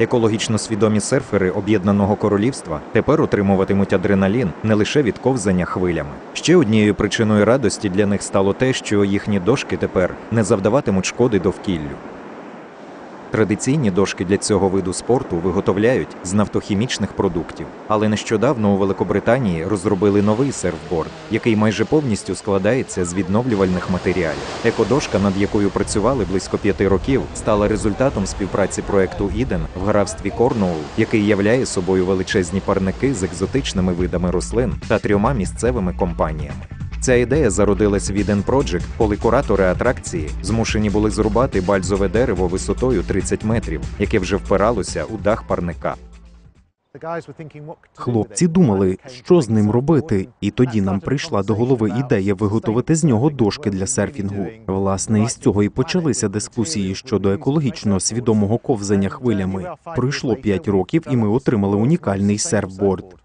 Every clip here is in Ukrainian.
Екологічно свідомі серфери об'єднаного королівства тепер отримуватимуть адреналін не лише від ковзання хвилями. Ще однією причиною радості для них стало те, що їхні дошки тепер не завдаватимуть шкоди довкіллю. Традиційні дошки для цього виду спорту виготовляють з нафтохімічних продуктів. Але нещодавно у Великобританії розробили новий серфборд, який майже повністю складається з відновлювальних матеріалів. Екодошка, над якою працювали близько п'яти років, стала результатом співпраці проекту Іден в графстві Корнуол, який являє собою величезні парники з екзотичними видами рослин та трьома місцевими компаніями. Ця ідея зародилась від Eden Project, коли куратори атракції змушені були зрубати бальзове дерево висотою 30 метрів, яке вже впиралося у дах парника. Хлопці думали, що з ним робити, і тоді нам прийшла до голови ідея виготовити з нього дошки для серфінгу. Власне, із цього і почалися дискусії щодо екологічно свідомого ковзання хвилями. Пройшло 5 років, і ми отримали унікальний серфборд.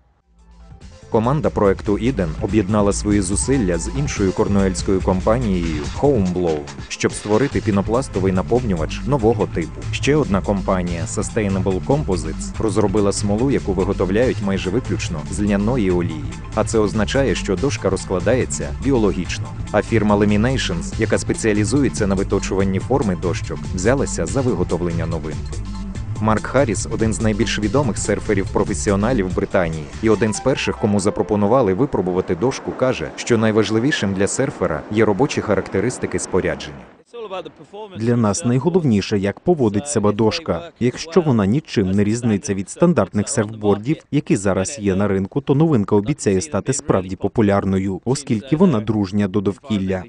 Команда проекту Іден об'єднала свої зусилля з іншою корнуельською компанією Homeblow, щоб створити пінопластовий наповнювач нового типу. Ще одна компанія Sustainable Composites розробила смолу, яку виготовляють майже виключно з льняної олії. А це означає, що дошка розкладається біологічно. А фірма Laminations, яка спеціалізується на виточуванні форми дощок, взялася за виготовлення новинки. Марк Харріс один з найбільш відомих серферів-професіоналів Британії, і один з перших, кому запропонували випробувати дошку, каже, що найважливішим для серфера є робочі характеристики спорядження. Для нас найголовніше, як поводить себе дошка. Якщо вона нічим не різниця від стандартних серфбордів, які зараз є на ринку, то новинка обіцяє стати справді популярною, оскільки вона дружня до довкілля.